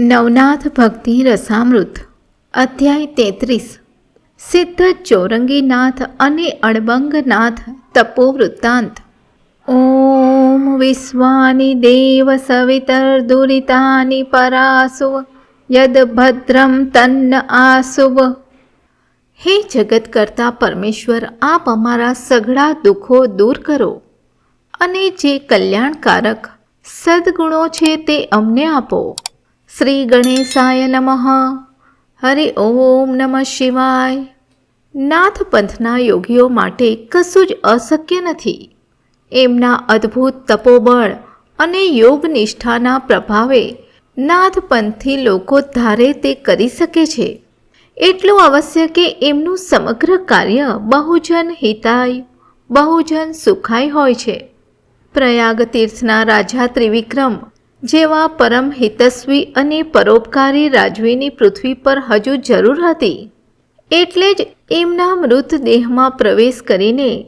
નવનાથ ભક્તિ રસામૃત, અધ્યાય તેત્રીસ. સિદ્ધ ચોરંગીનાથ અને અડબંગનાથ તપો વૃત્તાંત ઓમ વિશ્વાની દેવ સવિતર્દુરિતાની પરાસુવ, યદ ભદ્રમ તન્ન આસુવ. હે જગત કરતા પરમેશ્વર, આપ અમારા સઘળા દુઃખો દૂર કરો અને જે કલ્યાણકારક સદ્ગુણો છે તે અમને આપો. શ્રી ગણેશાય નમઃ. હરિ ઓમ નમઃ શિવાય. નાથ પંથના યોગીઓ માટે કશું જ અશક્ય નથી. એમના અદ્ભુત તપોબળ અને યોગ નિષ્ઠાના પ્રભાવે નાથ પંથથી લોકો ધારે તે કરી શકે છે. એટલું અવશ્ય કે એમનું સમગ્ર કાર્ય બહુજન હિતાય, બહુજન સુખાય હોય છે. પ્રયાગ તીર્થના રાજા ત્રિવિક્રમ જેવા પરમ હિતસ્વી અને પરોપકારી રાજવીની પૃથ્વી પર હજુ જરૂર હતી. એટલે જ એમના મૃતદેહમાં પ્રવેશ કરીને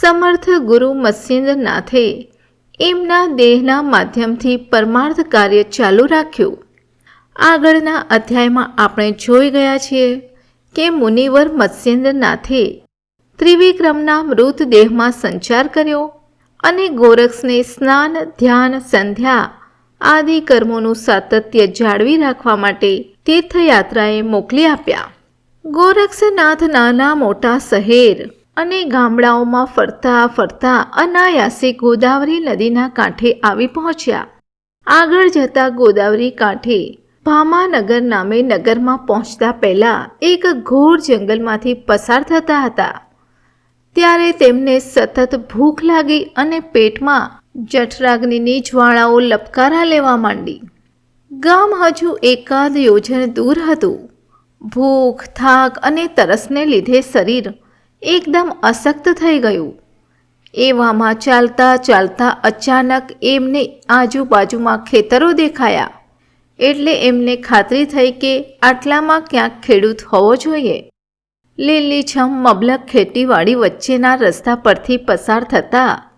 સમર્થ ગુરુ મત્સ્યેન્દ્રનાથે એમના દેહના માધ્યમથી પરમાર્થ કાર્ય ચાલુ રાખ્યું. આગળના અધ્યાયમાં આપણે જોઈ ગયા છીએ કે મુનિવર મત્સ્યેન્દ્રનાથે ત્રિવિક્રમના મૃતદેહમાં સંચાર કર્યો અને ગોરક્ષને સ્નાન, ધ્યાન, સંધ્યા આદિ કર્મોનું સાતત્ય જાળવી રાખવા માટે તીર્થયાત્રાએ મોકલી આપ્યા. ગોરક્ષનાથ નાના મોટા શહેર અને ગામડાઓમાં ફરતા ફરતા અનાયાસે ગોદાવરી નદીના કાંઠે આવી પહોંચ્યા. આગળ જતા ગોદાવરી કાંઠે ભામાનગર નામે નગરમાં પહોંચતા પહેલા એક ઘોર જંગલમાંથી પસાર થતા હતા. ત્યારે તેમને સતત ભૂખ લાગી અને પેટમાં જઠરાગ્નિની જ્વાળાઓ લપકારા લેવા માંડી. ગામ હજુ એકાદ યોજન દૂર હતું. ભૂખ, થાક અને તરસને લીધે શરીર એકદમ અશક્ત થઈ ગયું. એવામાં ચાલતા ચાલતા અચાનક એમને આજુબાજુમાં ખેતરો દેખાયા. એટલે એમને ખાતરી થઈ કે આટલામાં ક્યાંક ખેડૂત હોવો જોઈએ. લીલીછમ મબલક ખેતીવાડી વચ્ચેના રસ્તા પરથી પસાર થતા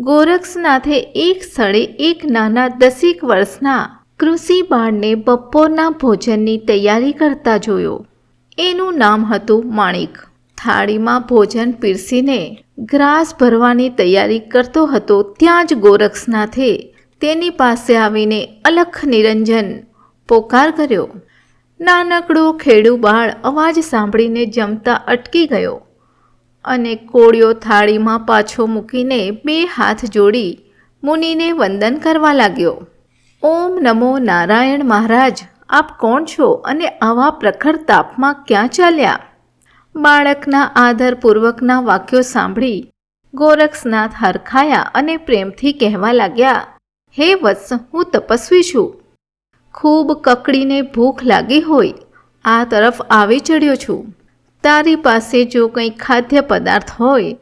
ગોરક્ષનાથે એક સ્થળે એક નાના દસેક વર્ષના કૃષિ બાળને બપોરના ભોજનની તૈયારી કરતા જોયો. એનું નામ હતું માણિક. થાળીમાં ભોજન પીરસીને ગ્રાસ ભરવાની તૈયારી કરતો હતો ત્યાં જ ગોરક્ષનાથે તેની પાસે આવીને અલખ નિરંજન પોકાર કર્યો. નાનકડો ખેડુ બાળ અવાજ સાંભળીને જમતા અટકી ગયો. અને કોળિયો થાળીમાં પાછો મૂકીને બે હાથ જોડી મુનિને વંદન કરવા લાગ્યો. ઓમ નમો નારાયણ મહારાજ, આપ કોણ છો અને આવા પ્રખર તાપમાં ક્યાં ચાલ્યા? બાળકના આદરપૂર્વકના વાક્યો સાંભળી ગોરક્ષનાથ હરખાયા અને પ્રેમથી કહેવા લાગ્યા, હે વત્સ, હું તપસ્વી છું. ખૂબ કકડીને ભૂખ લાગી હોય, આ તરફ આવી ચડ્યો છું. તારી પાસે જો કંઈ ખાદ્ય પદાર્થ હોય,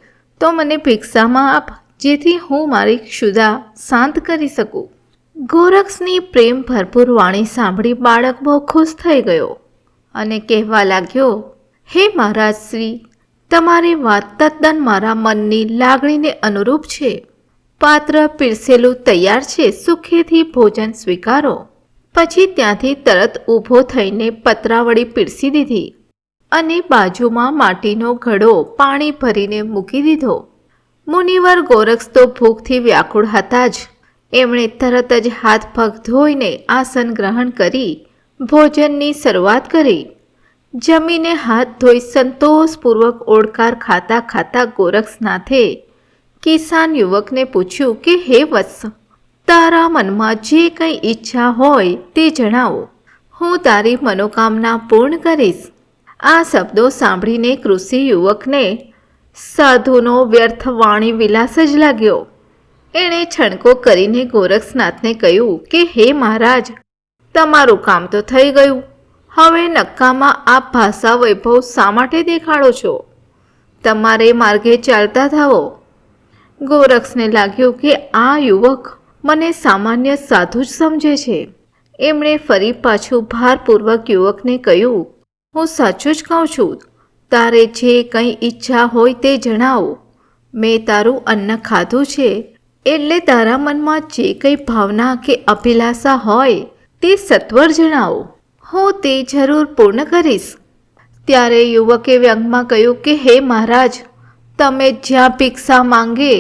તો મને ભિક્ષામાં આપ, જેથી હું મારી ક્ષુધા શાંત કરી શકું. ગોરક્ષની પ્રેમ ભરપૂર વાણી સાંભળી બાળક બહુ ખુશ થઈ ગયો અને કહેવા લાગ્યો, હે મહારાજ શ્રી, તમારી વાત તદ્દન મારા મનની લાગણીને અનુરૂપ છે. પાત્ર પીરસેલું તૈયાર છે, સુખેથી ભોજન સ્વીકારો. પછી ત્યાંથી તરત ઊભો થઈને પતરાવળી પીરસી દીધી. અને બાજુમાં માટીનો ઘડો પાણી ભરીને મૂકી દીધો. મુનિવર ગોરક્ષ તો ભૂખથી વ્યાકુળ હતા જ. એમણે તરત જ હાથ પગ ધોઈને આસન ગ્રહણ કરી, ભોજનની શરૂઆત કરી. જમીને હાથ ધોઈ સંતોષપૂર્વક ઓળકાર ખાતા ખાતા ગોરક્ષનાથે કિસાન યુવકને પૂછ્યું કે, હે વત્સ, તારા મનમાં જે કંઈ ઈચ્છા હોય તે જણાવો. હું તારી મનોકામના પૂર્ણ કરીશ. આ શબ્દો સાંભળીને કૃષિ યુવકને સાધુનો વ્યર્થ વાણી વિલાસ જ લાગ્યો. એણે છણકો કરીને ગોરક્ષનાથને કહ્યું કે, હે મહારાજ, તમારું કામ તો થઈ ગયું. હવે નક્કામાં આપ ભાષા વૈભવ શા માટે દેખાડો છો? તમારે માર્ગે ચાલતા થાવો ગોરક્ષને લાગ્યું કે, આ યુવક મને સામાન્ય સાધુ જ સમજે છે. એમણે ફરી પાછું ભારપૂર્વક યુવકને કહ્યું હું સાચું જ કહું છું. તારે જે કંઈ ઈચ્છા હોય તે જણાવો. મેં તારું અન્ન ખાધું છે, એટલે તારા મનમાં જે કંઈ ભાવના કે અભિલાષા હોય તે સત્વર જણાવો. હું તે જરૂર પૂર્ણ કરીશ. ત્યારે યુવકે વ્યંગમાં કહ્યું કે, હે મહારાજ, તમે જ્યાં ભિક્ષા માંગે,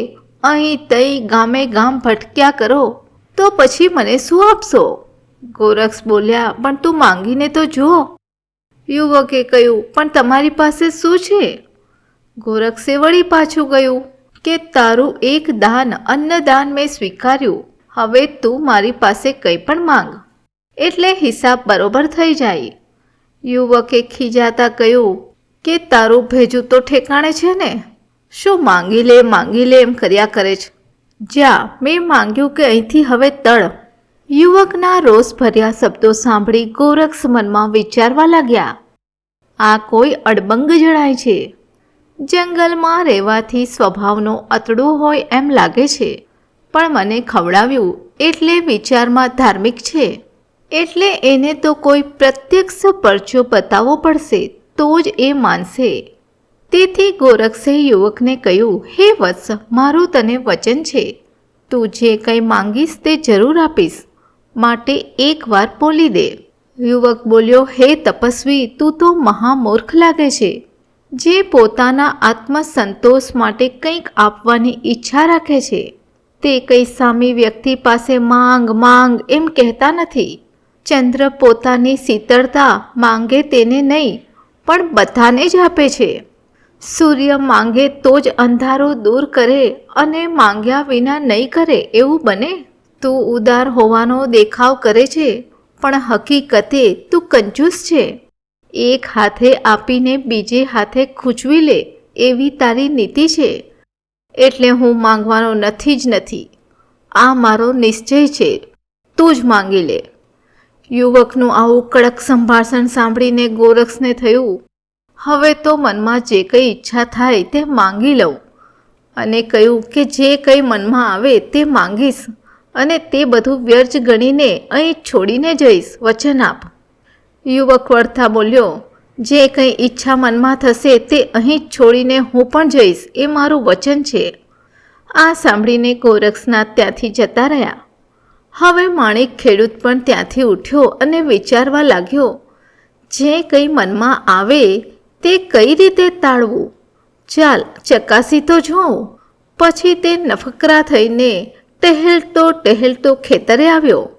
અહીં તઈ ગામે ગામ ભટક્યા કરો, તો પછી મને શું આપશો? ગોરક્ષ બોલ્યા, પણ તું માંગીને તો જુઓ યુવકે કહ્યું, પણ તમારી પાસે શું છે? ગોરક્ષે વળી પાછું ગયું કે, તારું એક દાન અન્નદાન મેં સ્વીકાર્યું. હવે તું મારી પાસે કંઈ પણ માંગ. એટલે હિસાબ બરોબર થઈ જાય. યુવકે ખીજાતા કહ્યું, કે તારું ભેજું તો ઠેકાણે છે ને? શું માંગી લે માંગી લે એમ કર્યા કરે છે. જ્યાં મેં માંગ્યું કે અહીંથી હવે તળ. યુવકના રોષભર્યા શબ્દો સાંભળી ગોરક્ષ મનમાં વિચારવા લાગ્યા, આ કોઈ અડબંગ જણાય છે? જંગલમાં રહેવાથી સ્વભાવનો અતડો હોય એમ લાગે છે, પણ મને ખવડાવ્યું એટલે વિચારમાં ધાર્મિક છે. એટલે એને તો કોઈ પ્રત્યક્ષ પરચો બતાવવો પડશે, તો જ એ માનશે. તેથી ગોરક્ષે યુવકને કહ્યું, હે વત્સ, મારું તને વચન છે. તું જે કંઈ માંગીશ તે જરૂર આપીશ. માટે એકવાર બોલી દે. યુવક બોલ્યો, હે તપસ્વી, તું તો મહામૂર્ખ લાગે છે. જે પોતાના આત્મસંતોષ માટે કંઈક આપવાની ઈચ્છા રાખે છે, તે કંઈ સામી વ્યક્તિ પાસે માંગ માંગ એમ કહેતા નથી. ચંદ્ર પોતાની શીતળતા માંગે તેને નહીં, પણ બધાને જ આપે છે. સૂર્ય માંગે તો જ અંધારો દૂર કરે અને માંગ્યા વિના નહીં કરે, એવું બને? તું ઉદાર હોવાનો દેખાવ કરે છે, પણ હકીકતે તું કંજૂસ છે. એક હાથે આપીને બીજે હાથે ખૂંચવી લે એવી તારી નીતિ છે. એટલે હું માંગવાનો નથી જ નથી. આ મારો નિશ્ચય છે. તું જ માંગી લે. યુવકનું આવું કડક સંભાષણ સાંભળીને ગોરક્ષને થયું. હવે તો મનમાં જે કંઈ ઈચ્છા થાય તે માંગી લઉં. અને કહ્યું કે જે કંઈ મનમાં આવે તે માંગીશ. અને તે બધું વ્યર્થ ગણીને અહીં છોડીને જઈશ. વચન આપ. યુવક વળતા બોલ્યો, જે કંઈ ઈચ્છા મનમાં થશે તે અહીં છોડીને હું પણ જઈશ. એ મારું વચન છે. આ સાંભળીને ગોરક્ષનાથ ત્યાંથી જતા રહ્યા. હવે માણેક ખેડૂત પણ ત્યાંથી ઉઠ્યો અને વિચારવા લાગ્યો, જે કંઈ મનમાં આવે તે કઈ રીતે ટાળવું? ચાલ ચકાસી તો જોઉં. પછી તે નફકરા થઈને ટહેલતો ટહેલતો ખેતરે આવ્યો.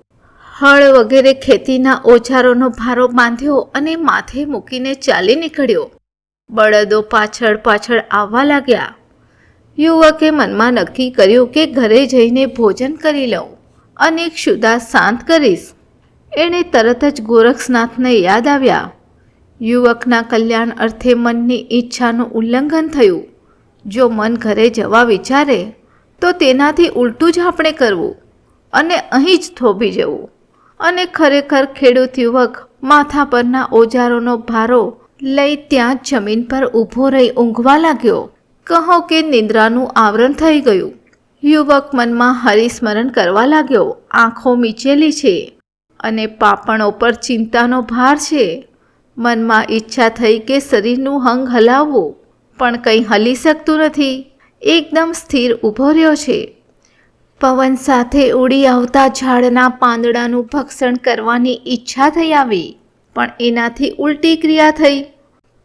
હળ વગેરે ખેતીના ઓજારોનો ભારો બાંધ્યો અને માથે મૂકીને ચાલી નીકળ્યો. બળદો પાછળ પાછળ આવવા લાગ્યા. યુવકે મનમાં નક્કી કર્યું કે ઘરે જઈને ભોજન કરી લઉં અને ક્ષુદા શાંત કરીશ. એણે તરત જ ગોરક્ષનાથને યાદ આવ્યા. યુવકના કલ્યાણ અર્થે મનની ઈચ્છાનું ઉલ્લંઘન થયું. જો મન ઘરે જવા વિચારે તો તેનાથી ઉલટું જ આપણે કરવું અને અહીં જ થોભી જવું. અને ખરેખર ખેડૂત યુવક માથા પરના ઓજારોનો ભારો લઈ ત્યાં જ જમીન પર ઊભો રહી ઊંઘવા લાગ્યો. કહો કે નિંદ્રાનું આવરણ થઈ ગયું. યુવક મનમાં હરિસ્મરણ કરવા લાગ્યો, આંખો મીચેલી છે અને પાપણો પર ચિંતાનો ભાર છે. મનમાં ઈચ્છા થઈ કે શરીરનું હંગ હલાવવું, પણ કંઈ હલી શકતું નથી. એકદમ સ્થિર ઊભો રહ્યો છે. પવન સાથે ઉડી આવતા ઝાડના પાંદડાનું ભક્ષણ કરવાની ઈચ્છા થઈ આવી, પણ એનાથી ઉલટી ક્રિયા થઈ.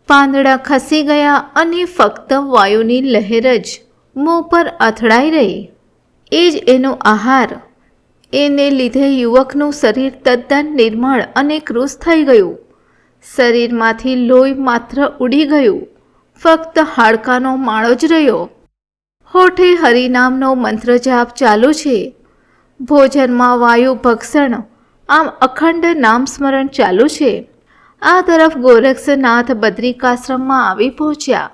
પાંદડા ખસી ગયા અને ફક્ત વાયુની લહેર જ મોં પર અથડાઈ રહી. એ જ એનો આહાર. એને લીધે યુવકનું શરીર તદ્દન નિર્મળ અને કૃશ થઈ ગયું. શરીરમાંથી લોહી માત્ર ઉડી ગયું. ફક્ત હાડકાનો માળો જ રહ્યો. હોઠે હરિનામનો મંત્ર જાપ ચાલુ છે. ભોજનમાં વાયુ ભક્ષણ, આમ અખંડ નામ સ્મરણ ચાલુ છે. આ તરફ ગોરક્ષનાથ બદ્રિકાશ્રમમાં આવી પહોંચ્યા.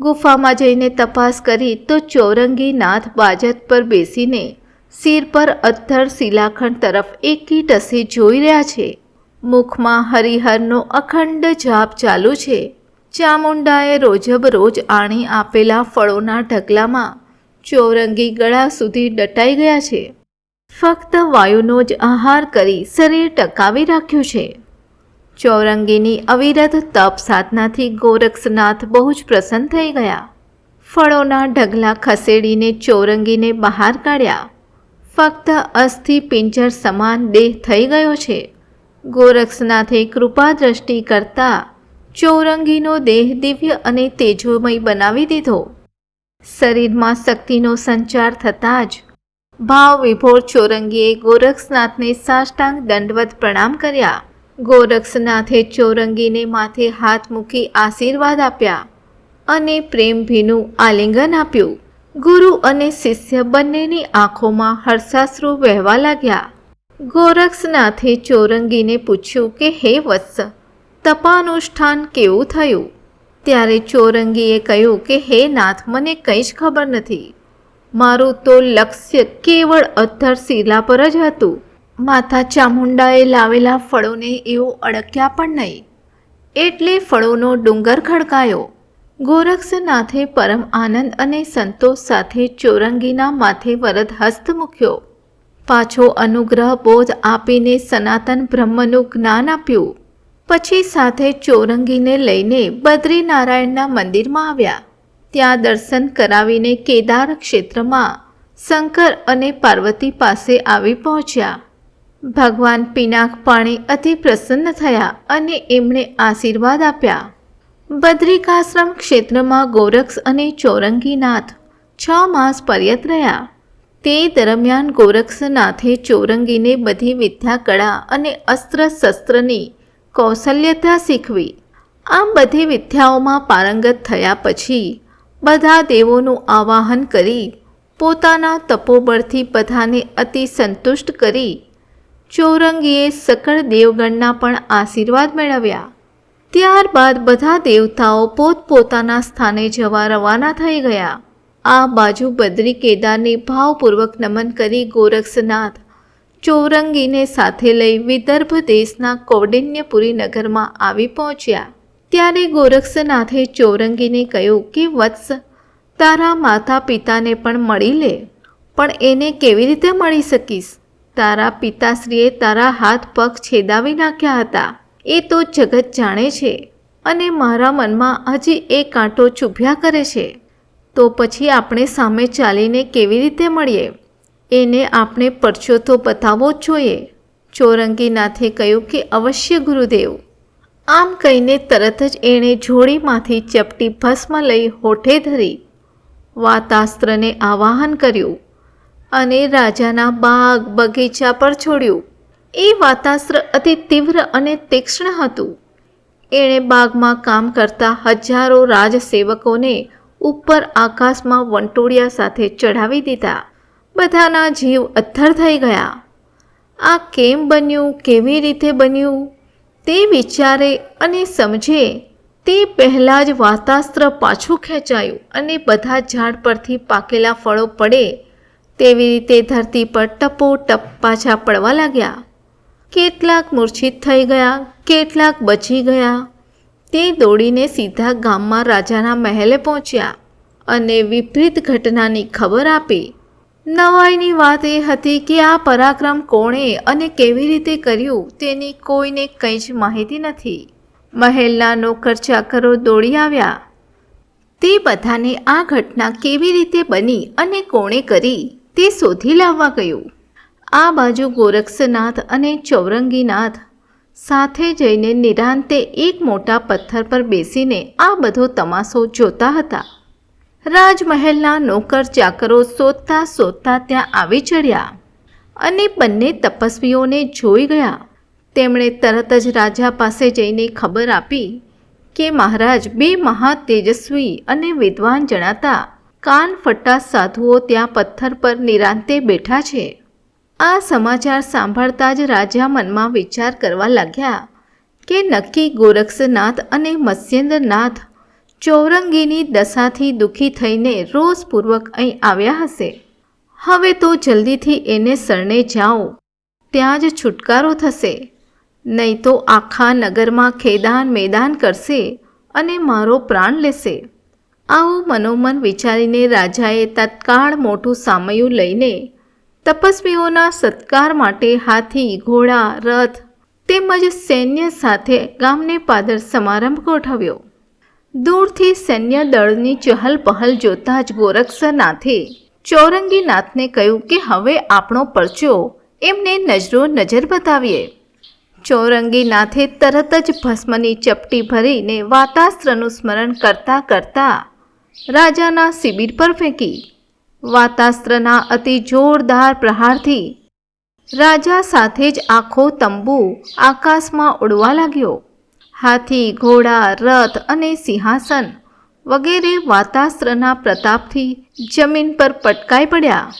ગુફામાં જઈને તપાસ કરી તો ચોરંગીનાથ બાજત પર બેસીને સિર પર અથર શિલાખંડ તરફ એકી ટસી જોઈ રહ્યા છે. મુખમાં હરિહરનો અખંડ જાપ ચાલુ છે. ચામુંડાએ રોજબ રોજ આણી આપેલા ફળોના ઢગલામાં ચોરંગી ગળા સુધી ડટાઈ ગયા છે. ફક્ત વાયુનો જ આહાર કરી શરીર ટકાવી રાખ્યું છે. ચોરંગીની અવિરત તપ સાધનાથી ગોરક્ષનાથ બહુ જ પ્રસન્ન થઈ ગયા. ફળોના ઢગલા ખસેડીને ચોરંગીને બહાર કાઢ્યા. ફક્ત અસ્થિ પિંજર સમાન દેહ થઈ ગયો છે. ગોરક્ષનાથે કૃપા દ્રષ્ટિ કરતા ચોરંગીનો દેહ દિવ્ય અને તેજોમય બનાવી દીધો. શરીરમાં શક્તિનો સંચાર થતાં જ ભાવ વિભોર ચોરંગીએ ગોરક્ષનાથને સાષ્ટાંગ દંડવત પ્રણામ કર્યા. ગોરક્ષનાથે ચોરંગીને માથે હાથ મૂકી આશીર્વાદ આપ્યા અને પ્રેમભીનું આલિંગન આપ્યું. ગુરુ અને શિષ્ય બંનેની આંખોમાં હર્ષાશ્રુ વહેવા લાગ્યા. ગોરક્ષનાથે ચોરંગીને પૂછ્યું કે, હે વત્સ તપાનુષ્ઠાન કેવું થયું? ત્યારે ચોરંગીએ કહ્યું કે, હે નાથ, મને કંઈ જ ખબર નથી. મારું તો લક્ષ્ય કેવળ અધ્ધર શિલા પર જ હતું. માતા ચામુંડાએ લાવેલા ફળોને એવું અડક્યા પણ નહીં. એટલે ફળોનો ડુંગર ખડકાયો. ગોરક્ષનાથે પરમ આનંદ અને સંતોષ સાથે ચોરંગીના માથે વરદ હસ્ત મૂક્યો. પાછો અનુગ્રહ બોધ આપીને સનાતન બ્રહ્મનું જ્ઞાન આપ્યું. પછી સાથે ચોરંગીને લઈને બદ્રીનારાયણના મંદિરમાં આવ્યા. ત્યાં દર્શન કરાવીને કેદાર ક્ષેત્રમાં શંકર અને પાર્વતી પાસે આવી પહોંચ્યા. ભગવાન પિનાક પાણી અતિ પ્રસન્ન થયા અને એમણે આશીર્વાદ આપ્યા. બદ્રિકાશ્રમ ક્ષેત્રમાં ગોરક્ષ અને ચોરંગીનાથ છ માસ પર્યત રહ્યા. તે દરમિયાન ગોરક્ષનાથે ચોરંગીને બધી વિદ્યા કળા અને અસ્ત્ર શસ્ત્રની કૌશલ્યતા શીખવી. આમ બધી વિદ્યાઓમાં પારંગત થયા પછી બધા દેવોનું આવાહન કરી પોતાના તપોબળથી બધાને અતિ સંતુષ્ટ કરી ચોરંગીએ સકળ દેવગણના પણ આશીર્વાદ મેળવ્યા. ત્યારબાદ બધા દેવતાઓ પોતપોતાના સ્થાને જવા રવાના થઈ ગયા. આ બાજુ બદ્રી કેદારને ભાવપૂર્વક નમન કરી ગોરક્ષનાથ ચોરંગીને સાથે લઈ વિદર્ભ દેશના કૌડિન્યપુરી નગરમાં આવી પહોંચ્યા. ત્યારે ગોરક્ષનાથે ચોરંગીને કહ્યું કે, વત્સ, તારા માતા પિતાને પણ મળી લે, પણ એને કેવી રીતે મળી શકીશ? તારા પિતાશ્રીએ તારા હાથ પગ છેદાવી નાખ્યા હતા. એ તો જગત જાણે છે અને મારા મનમાં હજી એ કાંટો ચૂભ્યા કરે છે. તો પછી આપણે સામે ચાલીને કેવી રીતે મળીએ? એને આપણે પરચો તો બતાવવો જ જોઈએ. ચોરંગીનાથે કહ્યું કે અવશ્ય ગુરુદેવ. આમ કહીને તરત જ એણે જોડીમાંથી ચપટી ભસ્મ લઈ હોઠે ધરી વાતાસ્ત્રને આવાહન કર્યું અને રાજાના બાગ બગીચા પર છોડ્યું. એ વાતાસ્ત્ર અતિ તીવ્ર અને તીક્ષ્ણ હતું. એણે બાગમાં કામ કરતા હજારો રાજસેવકોને ઉપર આકાશમાં વંટોળિયા સાથે ચઢાવી દીધા. બધાના જીવ અથ્થર થઈ ગયા. આ કેમ બન્યું, કેવી રીતે બન્યું? તે વિચારે અને સમજે. તે પહેલાં જ વાતાસ્ત્ર પાછું ખેંચાયું અને બધા ઝાડ પરથી પાકેલા ફળો પડે. તેવી રીતે ધરતી પર ટપો ટપ પાછા પડવા લાગ્યા. કેટલાક મૂર્છિત થઈ ગયા, કેટલાક બચી ગયા. તે દોડીને સીધા ગામમાં રાજાના મહેલે પહોંચ્યા અને વિપરીત ઘટનાની ખબર આપી. નવાઈની વાત એ હતી કે આ પરાક્રમ કોણે અને કેવી રીતે કર્યું તેની કોઈને કંઈ જ માહિતી નથી. મહેલના નોકર ચાકરો દોડી આવ્યા. તે બધાને આ ઘટના કેવી રીતે બની અને કોણે કરી તે શોધી લાવવા ગયું. આ બાજુ ગોરક્ષનાથ અને ચૌરંગીનાથ સાથે જઈને નિરાંતે એક મોટા પથ્થર પર બેસીને આ બધો તમાશો જોતા હતા. રાજમહેલના નોકર ચાકરો શોધતા શોધતા ત્યાં આવી ચડ્યા અને બંને તપસ્વીઓને જોઈ ગયા. તેમણે તરત જ રાજા પાસે જઈને ખબર આપી કે મહારાજ બે મહા તેજસ્વી અને વિદ્વાન જણાતા કાન ફટ્ટા સાધુઓ ત્યાં પથ્થર પર નિરાંતે બેઠા છે. આ સમાચાર સાંભળતા જ રાજા મનમાં વિચાર કરવા લાગ્યા કે નક્કી ગોરક્ષનાથ અને મત્સ્યેન્દ્રનાથ ચૌરંગીની દશાથી દુઃખી થઈને રોષપૂર્વક અહીં આવ્યા હશે. હવે તો જલ્દીથી એને શરણે જાઓ. ત્યાં જ છુટકારો થશે. નહીં તો આખા નગરમાં ખેદાન મેદાન કરશે અને મારો પ્રાણ લેશે. આવું મનોમન વિચારીને રાજાએ તત્કાળ મોટું સામયું લઈને તપસ્વીઓના સત્કાર માટે હાથી, ઘોડા, રથ તેમજ સૈન્ય સાથે ગામને પાદર સમારંભ ગોઠવ્યો. દૂરથી સૈન્ય દળની ચહલ પહલ જોતા જ ગોરક્ષનાથે ચોરંગીનાથને કહ્યું કે હવે આપણો પરચો, એમને નજરો નજર બતાવીએ. ચોરંગીનાથે તરત જ ભસ્મની ચપટી ભરીને વાતાસ્ત્રનું સ્મરણ કરતા કરતા રાજાના શિબિર પર ફેંકી. વાતાસ્ત્રના અતિ જોરદાર પ્રહારથી રાજા સાથે જ આખો તંબુ આકાશમાં ઉડવા લાગ્યો. હાથી, ઘોડા, રથ અને સિંહાસન વગેરે વાતાસ્ત્રના પ્રતાપથી જમીન પર પટકાઈ પડ્યા.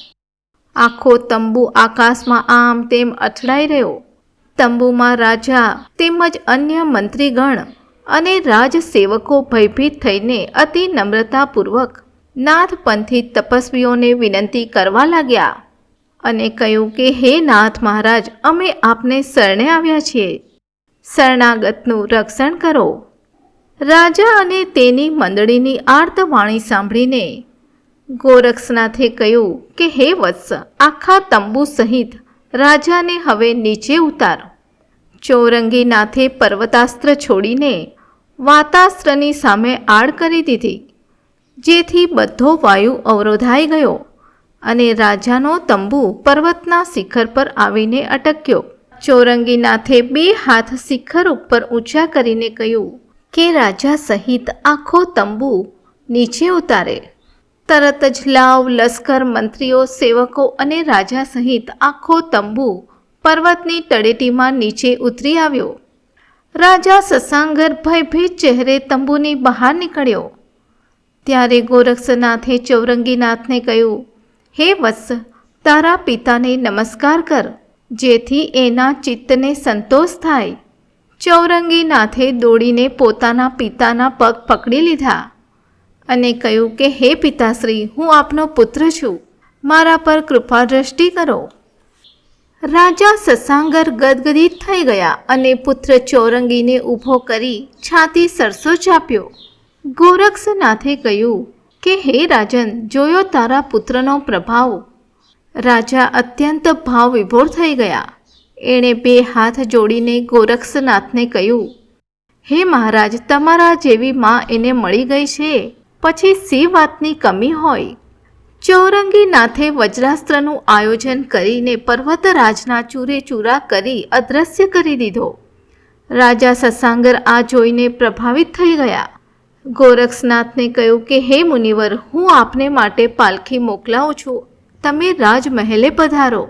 આખો તંબુ આકાશમાં આમ તેમ અથડાઈ રહ્યો. તંબુમાં રાજા તેમજ અન્ય મંત્રીગણ અને રાજસેવકો ભયભીત થઈને અતિ નમ્રતાપૂર્વક નાથપંથી તપસ્વીઓને વિનંતી કરવા લાગ્યા અને કહ્યું કે, હે નાથ મહારાજ, અમે આપને શરણે આવ્યા છીએ. શરણાગતનું રક્ષણ કરો. રાજા અને તેની મંડળીની આર્તવાણી સાંભળીને ગોરક્ષનાથે કહ્યું કે, હે વત્સ, આખા તંબુ સહિત રાજાને હવે નીચે ઉતાર. ચોરંગીનાથે પર્વતાસ્ત્ર છોડીને વાતાસ્ત્રની સામે આડ કરી દીધી, જેથી બધો વાયુ અવરોધાઈ ગયો અને રાજાનો તંબુ પર્વતના શિખર પર આવીને અટક્યો. ચોરંગીનાથે બે હાથ શિખર ઉપર ઊંચા કરીને કહ્યું, કે રાજા સહિત આખો તંબુ નીચે ઉતારે. તરત જ લાવ, લશ્કર, મંત્રીઓ, સેવકો અને રાજા સહિત આખો તંબુ પર્વતની તળેટીમાં નીચે ઉતરી આવ્યો. રાજા સસાંગર ભયભીત ચહેરે તંબુની બહાર નીકળ્યો. ત્યારે ગોરક્ષનાથે ચૌરંગીનાથને કહ્યું, હે વત્સ, તારા પિતાને નમસ્કાર કર. જેથી એના ચિત્તને સંતોષ થાય. ચૌરંગીનાથે દોડીને પોતાના પિતાના પગ પકડી લીધા અને કહ્યું કે, હે પિતાશ્રી, હું આપનો પુત્ર છું. મારા પર કૃપા દ્રષ્ટિ કરો. રાજા સસાંગર ગદગદિત થઈ ગયા અને પુત્ર ચોરંગીને ઊભો કરી છાતી સરસો ચાપ્યો. ગોરક્ષનાથે કહ્યું કે, હે રાજન, જોયો તારા પુત્રનો પ્રભાવ. રાજા અત્યંત ભાવ વિભોર થઈ ગયા. એણે બે હાથ જોડીને ગોરક્ષનાથને કહ્યું, હે મહારાજ, તમારા જેવી માં એને મળી ગઈ છે. પછી સી વાતની કમી હોય? ચૌરંગીનાથે વજ્રાસ્ત્રનું આયોજન કરીને પર્વતરાજના ચૂરે ચૂરા કરી અદ્રશ્ય કરી દીધો. રાજા સસાંગર આ જોઈને પ્રભાવિત થઈ ગયા. ગોરક્ષનાથને કહ્યું કે, હે મુનિવર, હું આપને માટે પાલખી મોકલાવું છું. તમે રાજમહેલે પધારો.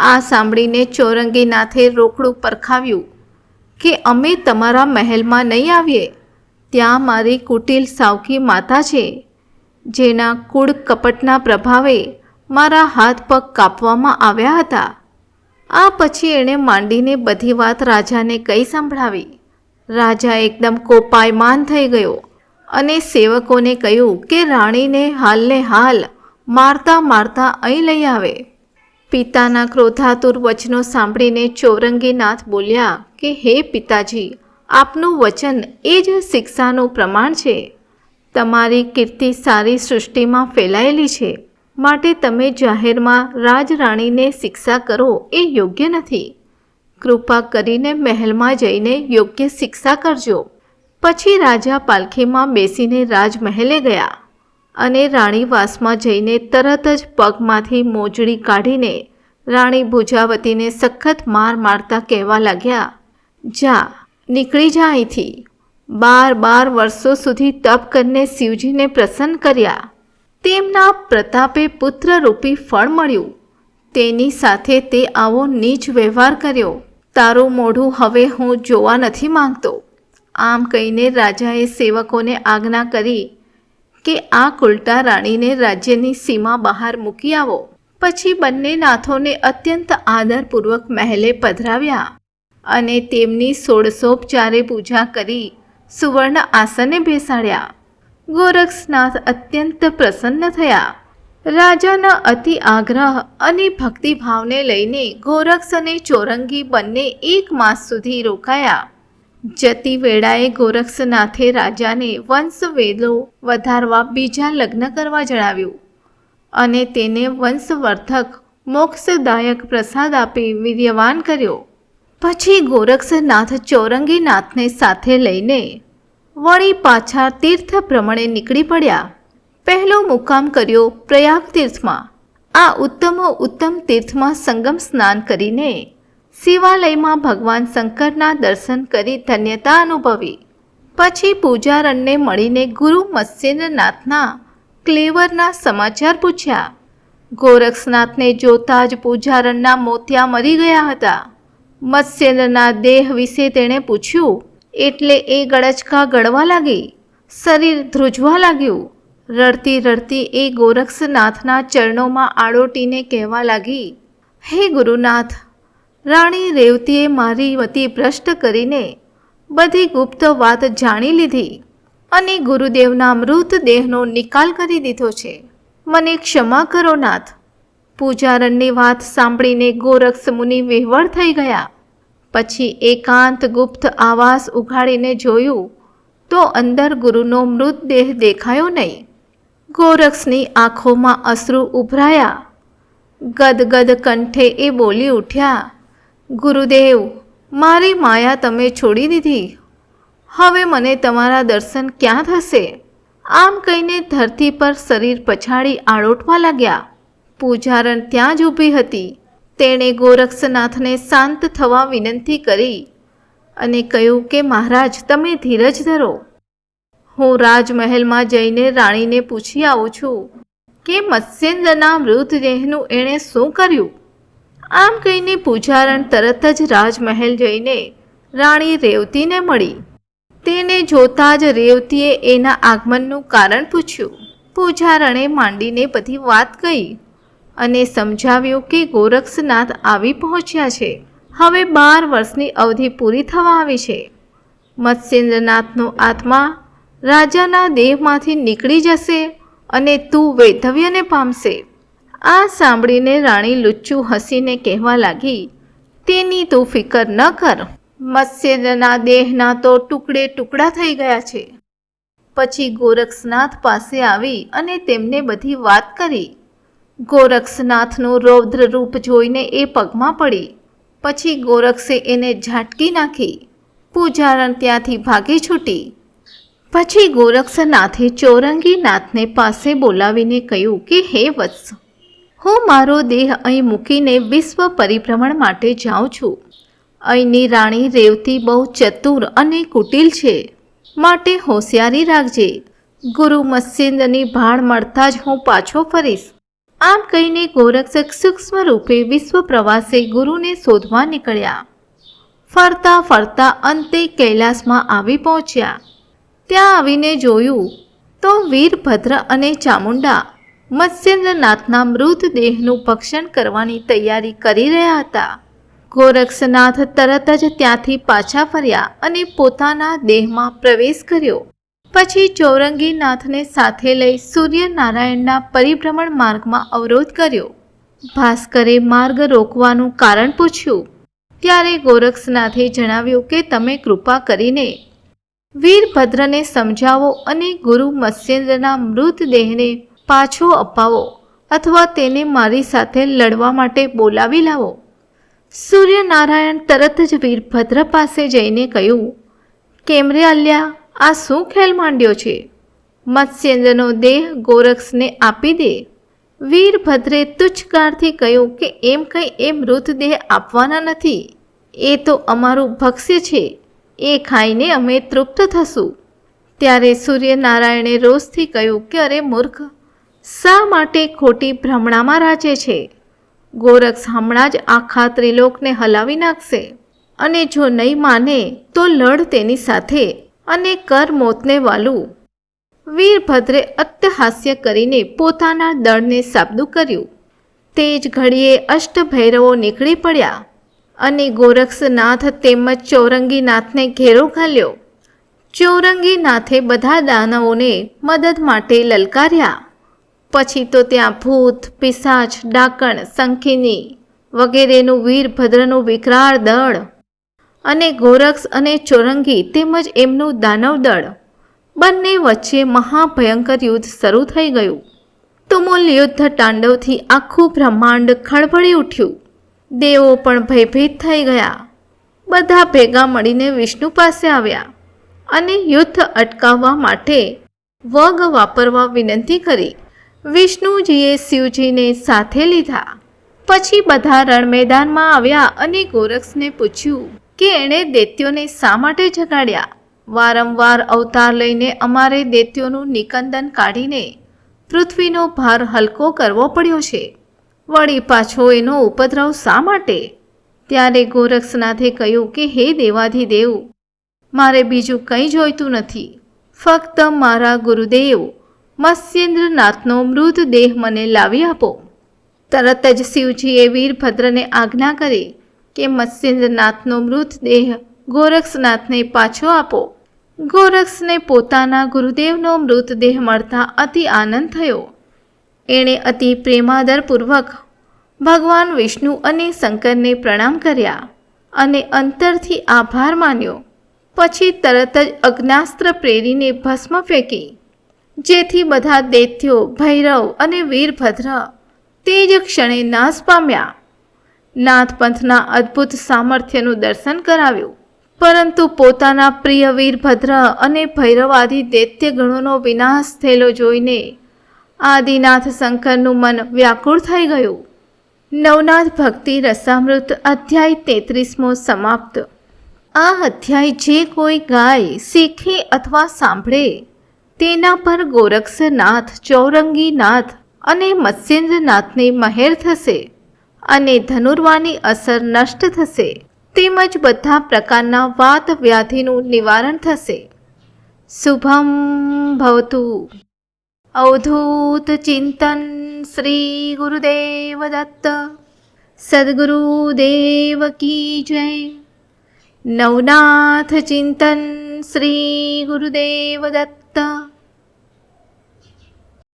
આ સાંભળીને ચોરંગીનાથે રોકડું પરખાવ્યું કે અમે તમારા મહેલમાં નહીં આવીએ. ત્યાં મારી કુટિલ સાવકી માતા છે, જેના કુળ કપટના પ્રભાવે મારા હાથ પગ કાપવામાં આવ્યા હતા. આ પછી એણે માંડીને બધી વાત રાજાને કહી સંભળાવી. રાજા એકદમ કોપાયમાન થઈ ગયો અને સેવકોને કહ્યું કે રાણીને હાલને હાલ મારતા મારતા અહીં લઈ આવે. પિતાના ક્રોધાતુર વચનો સાંભળીને ચોરંગીનાથ બોલ્યા કે, હે પિતાજી, આપનું વચન એ જ શિક્ષાનું પ્રમાણ છે. તમારી કીર્તિ સારી સૃષ્ટિમાં ફેલાયેલી છે. માટે તમે જાહેરમાં રાજરાણીને શિક્ષા કરો એ યોગ્ય નથી. કૃપા કરીને મહેલમાં જઈને યોગ્ય શિક્ષા કરજો. પછી રાજા પાલખીમાં બેસીને રાજમહેલે ગયા. અને રાણીવાસમાં જઈને તરત જ પગમાંથી મોજડી કાઢીને રાણી ભુજાવતીને સખત માર મારતા કહેવા લાગ્યા, જા, નીકળી જા અહીંથી. બાર બાર વર્ષો સુધી તપ કરીને શિવજીને પ્રસન્ન કર્યા. તેમના પ્રતાપે પુત્રરૂપી ફળ મળ્યું. તેની સાથે તે આવો નીચ વ્યવહાર કર્યો. તારું મોઢું હવે હું જોવા નથી માંગતો. આમ કહીને રાજાએ સેવકોને આજ્ઞા કરી કે આ કુલટા રાણીને રાજ્યની સીમા બહાર મૂકી આવો. પછી બંને નાથોને અત્યંત આદરપૂર્વક મહેલે પધરાવ્યા અને તેમની સોળસોપચારે પૂજા કરી સુવર્ણ આસને બેસાડ્યા. ગોરક્ષનાથ અત્યંત પ્રસન્ન થયા. રાજાના અતિ આગ્રહ અને ભક્તિભાવને લઈને ગોરક્ષ અને ચોરંગી બંને એક માસ સુધી રોકાયા. જતી વેળાએ ગોરક્ષનાથે રાજાને વંશવેદો વધારવા બીજા લગ્ન કરવા જણાવ્યું અને તેને વંશવર્ધક મોક્ષદાયક પ્રસાદ આપી વીર્યવાન કર્યો. પછી ગોરક્ષનાથ ચોરંગીનાથને સાથે લઈને વળી પાછા તીર્થ ભ્રમણે નીકળી પડ્યા. પહેલો મુકામ કર્યો પ્રયાગ તીર્થમાં. આ ઉત્તમો ઉત્તમ તીર્થમાં સંગમ સ્નાન કરીને શિવાલયમાં ભગવાન શંકરના દર્શન કરી ધન્યતા અનુભવી. પછી પૂજારણને મળીને ગુરુ મત્સ્યેન્દ્રનાથના ક્લેવરના સમાચાર પૂછ્યા. ગોરક્ષનાથને જોતા જ પૂજારણના મોતિયા મરી ગયા હતા. મત્સ્યેન્દ્રના દેહ વિશે તેણે પૂછ્યું, એટલે એ ગળચકા ગળવા લાગી? શરીર ધ્રુજવા લાગ્યું? રડતી રડતી એ ગોરક્ષનાથના ચરણોમાં આડોટીને કહેવા લાગી, હે ગુરુનાથ રાણી રેવતીએ મારી વતી ભ્રષ્ટ કરીને બધી ગુપ્ત વાત જાણી લીધી અને ગુરુદેવના મૃતદેહનો નિકાલ કરી દીધો છે. મને ક્ષમા કરો નાથ. પૂજારણની વાત સાંભળીને ગોરક્ષ મુનિ વિહવળ થઈ ગયા. પછી એકાંત ગુપ્ત આવાસ ઉઘાડીને જોયું તો અંદર ગુરુનો મૃતદેહ દેખાયો નહીં. ગોરક્ષની આંખોમાં અશ્રુ ઉભરાયા. ગદગદ કંઠે એ બોલી ઉઠ્યા ગુરુદેવ, મારી માયા તમે છોડી દીધી. હવે મને તમારા દર્શન ક્યાં થશે? આમ કહીને ધરતી પર શરીર પછાડી આળોટવા લાગ્યા. પૂજારણ ત્યાં જ ઊભી હતી. તેણે ગોરક્ષનાથને શાંત થવા વિનંતી કરી અને કહ્યું કે, મહારાજ, તમે ધીરજ ધરો. હું રાજમહેલમાં જઈને રાણીને પૂછી આવું છું કે મત્સ્યેન્દ્રના મૃતદેહનું એણે શું કર્યું? આમ કહીને પૂજારણ તરત જ રાજમહેલ જઈને રાણી રેવતીને મળી. તેને જોતા જ રેવતીએ એના આગમનનું કારણ પૂછ્યું. પૂજારણે માંડીને બધી વાત કહી અને સમજાવ્યું કે ગોરક્ષનાથ આવી પહોંચ્યા છે. હવે બાર વર્ષની અવધિ પૂરી થવા આવી છે. મત્સ્યેન્દ્રનાથનો આત્મા રાજાના દેહમાંથી નીકળી જશે અને તું વૈધવ્યને પામશે. આ સાંભળીને રાણી લુચ્ચું હસીને કહેવા લાગી, તેની તું ફિકર ન કર. મત્સ્યના દેહના તો ટુકડે ટુકડા થઈ ગયા છે. પછી ગોરક્ષનાથ પાસે આવી અને તેમને બધી વાત કરી. ગોરક્ષનાથનું રૌદ્ર રૂપ જોઈને એ પગમાં પડી. પછી ગોરક્ષે એને ઝાટકી નાખી. પૂજારણ ત્યાંથી ભાગી છૂટી. પછી ગોરક્ષનાથે ચોરંગીનાથને પાસે બોલાવીને કહ્યું કે, હે વત્સ હું મારો દેહ અહીં મૂકીને વિશ્વ પરિભ્રમણ માટે જાઉં છું. અહીંની રાણી રેવતી બહુ ચતુર અને કુટિલ છે. માટે હોશિયારી રાખજે. ગુરુ મત્સ્યેન્દ્રની ભાળ મળતા જ હું પાછો ફરીશ. આમ કહીને ગોરક્ષક સૂક્ષ્મ રૂપે વિશ્વ પ્રવાસે ગુરુને શોધવા નીકળ્યા. ફરતા ફરતા અંતે કૈલાસમાં આવી પહોંચ્યા. ત્યાં આવીને જોયું તો વીરભદ્ર અને ચામુંડા મત્સ્યેન્દ્રનાથના મૃતદેહનું ભક્ષણ કરવાની તૈયારી કરી રહ્યા હતા. ગોરક્ષનાથ તરત જ ત્યાંથી પાછા ફર્યા અને પોતાના દેહમાં પ્રવેશ કર્યો. પછી ચૌરંગીનાથને સાથે લઈ સૂર્યનારાયણના પરિભ્રમણ માર્ગમાં અવરોધ કર્યો. ભાસ્કરે માર્ગ રોકવાનું કારણ પૂછ્યું. ત્યારે ગોરક્ષનાથે જણાવ્યું કે તમે કૃપા કરીને વીરભદ્રને સમજાવો અને ગુરુ મત્સ્યેન્દ્રના મૃતદેહને પાછો અપાવો અથવા તેને મારી સાથે લડવા માટે બોલાવી લાવો. સૂર્યનારાયણ તરત જ વીરભદ્ર પાસે જઈને કહ્યું કેમ રે અલ્યા, આ શું ખેલ માંડ્યો છે? મત્સ્યેન્દ્રનો દેહ ગોરક્ષને આપી દે. વીરભદ્રે તુચ્છકારથી કહ્યું કે એમ કંઈ એ મૃતદેહ આપવાના નથી. એ તો અમારું ભક્ષ્ય છે. એ ખાઈને અમે તૃપ્ત થશું. ત્યારે સૂર્યનારાયણે રોષથી કહ્યું કે, અરે મૂર્ખ શા માટે ખોટી ભ્રમણામાં રાજે છે? ગોરક્ષ હમણાં જ આખા ત્રિલોકને હલાવી નાખશે. અને જો નહીં માને, તો લડ તેની સાથે અને કર મોતને વાલું. વીરભદ્રે અત્યહાસ્ય કરીને પોતાના દળને સાબદું કર્યું. તે જ ઘડીએ અષ્ટભૈરવો નીકળી પડ્યા અને ગોરક્ષનાથ તેમજ ચૌરંગીનાથને ઘેરો ઘાલ્યો. ચૌરંગીનાથે બધા દાનવોને મદદ માટે લલકાર્યા. પછી તો ત્યાં ભૂત, પિશાચ, ડાકણ સંખિની વગેરેનું વીરભદ્રનું વિકરાળ દળ અને ગોરક્ષ અને ચોરંગી તેમજ એમનું દાનવ દળ. બંને વચ્ચે મહાભયંકર યુદ્ધ શરૂ થઈ ગયું. તુમુલ યુદ્ધ તાંડવથી આખું બ્રહ્માંડ ખળભળી ઉઠ્યું. દેવો પણ ભયભીત થઈ ગયા. બધા ભેગા મળીને વિષ્ણુ પાસે આવ્યા અને યુદ્ધ અટકાવવા માટે વગ વાપરવા વિનંતી કરી. વિષ્ણુજીએ શિવજીને સાથે લીધા. પછી બધા રણ મેદાનમાં આવ્યા અને ગોરક્ષને પૂછ્યું કે એણે દૈત્યોને શા માટે જગાડ્યા? વારંવાર અવતાર લઈને અમારે દૈત્યોનું નિકંદન કાઢીને પૃથ્વીનો ભાર હલકો કરવો પડ્યો છે. વળી પાછો એનો ઉપદ્રવ શા માટે? ત્યારે ગોરક્ષનાથે કહ્યું કે, હે દેવાધિદેવ, મારે બીજું કંઈ જોઈતું નથી. ફક્ત મારા ગુરુદેવ મત્સ્યેન્દ્રનાથનો મૃતદેહ મને લાવી આપો. તરત જ શિવજીએ વીરભદ્રને આજ્ઞા કરી કે મત્સ્યેન્દ્રનાથનો મૃતદેહ ગોરક્ષનાથને પાછો આપો. ગોરક્ષને પોતાના ગુરુદેવનો મૃતદેહ મળતા અતિ આનંદ થયો. એણે અતિ પ્રેમાદરપૂર્વક ભગવાન વિષ્ણુ અને શંકરને પ્રણામ કર્યા અને અંતરથી આભાર માન્યો. પછી તરત જ અગ્નાસ્ત્ર પ્રેરીને ભસ્મ ફેંકી જેથી બધા દૈત્યો, ભૈરવ અને વીરભદ્ર તે જ ક્ષણે નાશ પામ્યા. નાથપંથના અદ્ભુત સામર્થ્યનું દર્શન કરાવ્યું. પરંતુ પોતાના પ્રિય વીરભદ્ર અને ભૈરવ આદિ દૈત્ય ગણોનો વિનાશ થયેલો જોઈને આદિનાથ શંકરનું મન વ્યાકુળ થઈ ગયું. નવનાથ ભક્તિ રસામૃત અધ્યાય તેત્રીસમો સમાપ્ત. આ અધ્યાય જે કોઈ ગાય, શીખે અથવા સાંભળે તેના પર ગોરક્ષનાથ, ચૌરંગીનાથ અને મત્સ્યેન્દ્રનાથની મહેર થશે અને ધનુર્વાની અસર નષ્ટ થશે. તેમજ બધા પ્રકારના વાત વ્યાધિનું નિવારણ થશે. શુભમ ભવતુ. અવધૂત ચિંતન શ્રી ગુરુદેવ દત્ત. સદગુરુદેવ કી જય. નવનાથ ચિંતન શ્રી ગુરુદેવ દત્ત. 다.